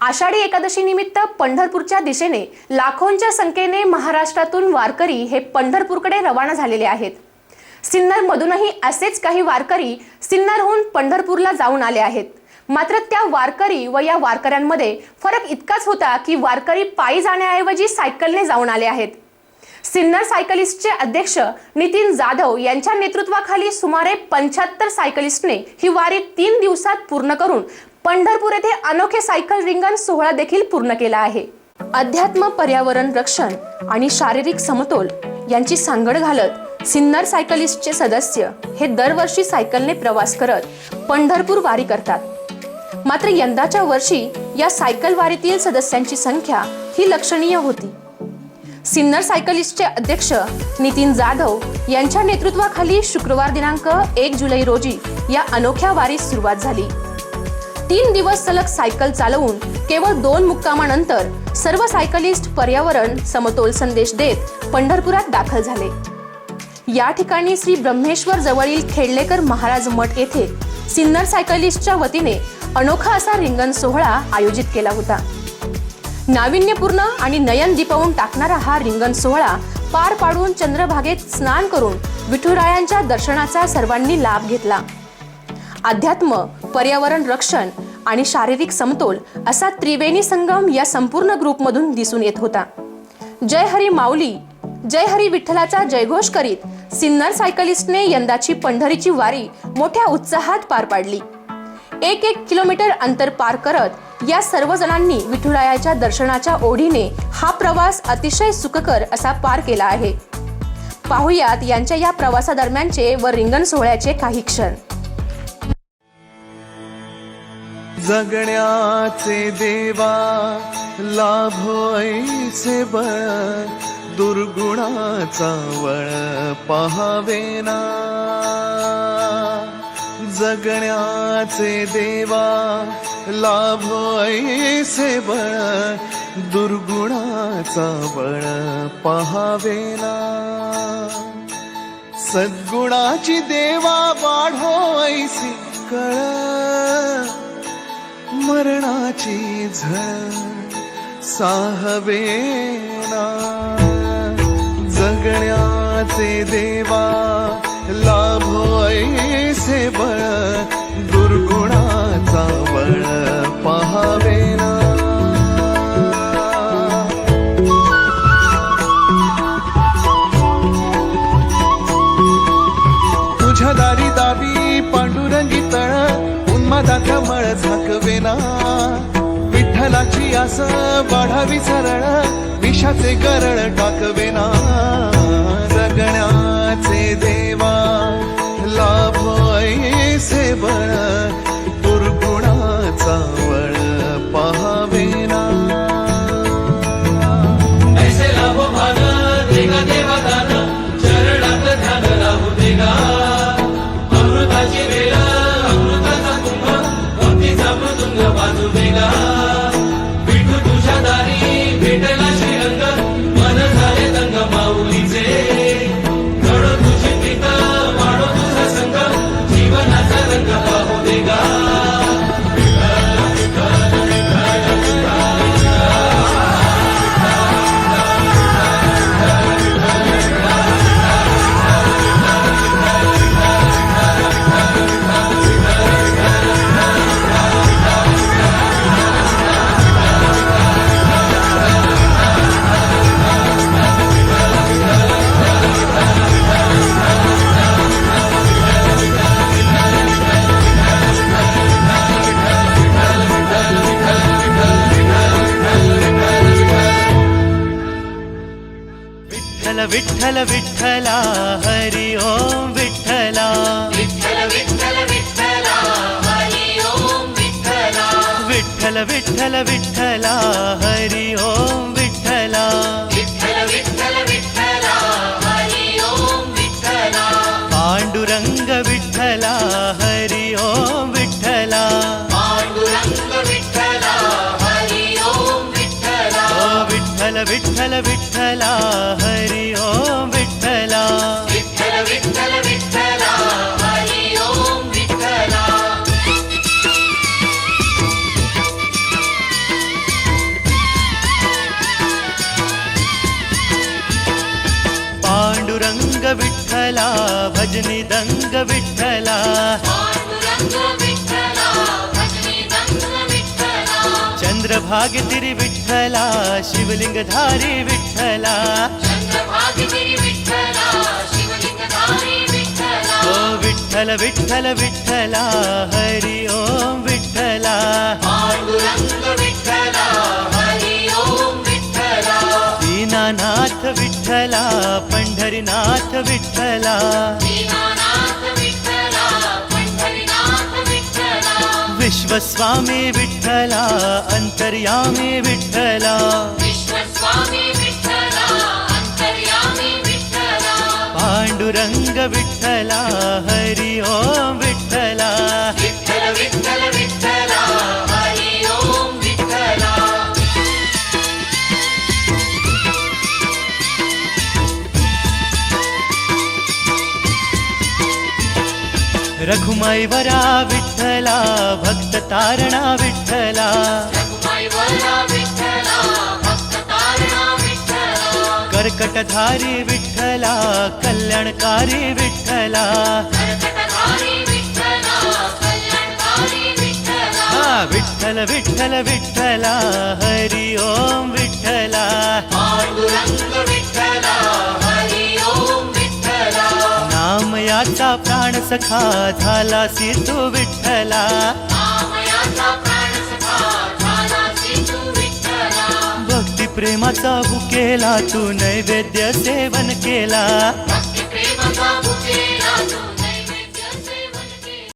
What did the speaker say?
आषाढी एकादशी निमित्त पंढरपूरच्या दिशेने लाखोंच्या संख्येने महाराष्ट्रातून वारकरी हे पंढरपूरकडे रवाना झालेले आहेत. सिन्नरमधूनही असेच काही वारकरी सिन्नरहून पंढरपूरला जाऊन आले आहेत. मात्र त्या वारकरी व या वारकऱ्यांमध्ये फरक इतकाच होता की वारकरी पायी जाण्याऐवजी सायकलने जाऊन आले आहेत. सिन्नर सायकलिस्टचे अध्यक्ष नितीन जाधव यांच्या नेतृत्वाखाली सुमारे पंच्याहत्तर सायकलिस्टने ही वारी तीन दिवसात पूर्ण करून पंढरपूर येथे अनोखे सायकल रिंगण सोहळा देखील पूर्ण केला आहे. अध्यात्म पर्यावरण रक्षण आणि शारीरिक समतोल यांची सांगड घालत सिन्नर सायकलिस्टचे सदस्य हे दरवर्षी सायकलने प्रवास करत पंढरपूर वारी करतात. मात्र यंदाच्या वर्षी या सायकल वारीतील सदस्यांची संख्या ही लक्षणीय होती. सिन्नर सायकलिस्टचे अध्यक्ष नितीन जाधव यांच्या नेतृत्वाखाली शुक्रवार दिनांक एक जुलै रोजी या अनोख्या वारीस सुरुवात झाली. तीन दिवस सलग सायकल चालवून केवळ दोन मुक्कामानंतर सर्व सायकलिस्ट पर्यावरण समतोल संदेश देत पंढरपुरात दाखल झाले. या ठिकाणी श्री ब्रह्मेश्वर जवळील खेडलेकर महाराज मठ येथे सिन्नर सायकलिस्टच्या वतीने अनोखा असा रिंगण सोहळा आयोजित केला होता. नाविन्यपूर्ण आणि नयन दिपवून टाकणारा हा रिंगण सोहळा पार पाडून चंद्रभागेत स्नान करून विठुरायांच्या दर्शनाचा सर्वांनी लाभ घेतला. अध्यात्म पर्यावरण रक्षण आणि शारीरिक समतोल असा त्रिवेणी संगम या संपूर्ण ग्रुपमधून दिसून येत होता. जय हरी माऊली जय हरी विठ्ठलाचा जयघोष करीत सिन्नर सायकलिस्टने यंदाची पंढरीची वारी मोठ्या उत्साहात पार पाडली. एक एक किलोमीटर अंतर पार करत या सर्वजणांनी विठुरायाच्या दर्शनाच्या ओढीने हा प्रवास अतिशय सुखकर असा पार केला आहे. पाहुयात यांच्या या प्रवासादरम्यानचे व रिंगण सोहळ्याचे काही क्षण. जगण्याचे देवा लाभ ऐसे बळ दुर्गुणाचा वळ पहावेना जगण्याचे देवा लाभो ऐसे बळ दुर्गुणाचा बळ पहावेना सद्गुणाची देवा वाढो ऐसी कळ मरणाची झळ साहवेना जगण्याचे देवा लाभो ऐसे बळ. विठ्ठलाची वाढावी सरळ विषाचे गरळ टाकवेना जगण्याचे देवा लाभ ऐसे बळ दुर्गुणाचा वळ पहावेना ऐसे लाभ भान देगा देवा दान चरणात ध्यान राहू देगा. अमृताची वेळ अमृताचा कुंभ भक्तीचा मृदुंग बाजू देगा. Omega. देगा विठ्ठल विठ्ठल विठ्ठला हरि ओम विठ्ठला विठ्ठल विठ्ठल विठ्ठला हरी ओम विठ्ठला विठ्ठल विठ्ठल विठ्ठला हरि ओम विठ्ठला विठ्ठल विठ्ठल विठ्ठला విఠలా హరి ఓం విఠలా పాండురంగ విఠలా భజని దంగ విఠలా चंद्रभागे तिरी विठ्ठला शिवलिंगधारी विठ्ठला। चंद्रभागिनी विठ्ठला शिवलिंगधारी विठ्ठला। ओ विठ्ठल विठ्ठल विठ्ठला हरी ओम विठ्ठला। पांडुरंग विठ्ठला हरी ओम विठ्ठला। दीनानाथ विठ्ठला पंढरीनाथ विठ्ठला। स्वामी विठ्ठला अन्तर्यामे विठ्ठला। पाण्डुरङ्ग विठ्ठला हरि ओम् विठ्ठला। रघुमाई वरा विठ्ठला भक्त तारणा विठ्ठला। रघुमाई वरा विठ्ठला भक्त तारणा विठ्ठला कर्कटधारी विठ्ठला कल्याणकारी विठ्ठला। कर्कटधारी विठ्ठला कल्याणकारी विठ्ठला हा विठ्ठल विठ्ठल विठ्ठला हरी ओम विठ्ठला। पांडुरंग विठ्ठला सखा झाला तू विठ्ठला. तू विठ्ठला भक्ती प्रेमाचा बुकेला तू नैवेद्य सेवन केला. भक्ती प्रेमाचा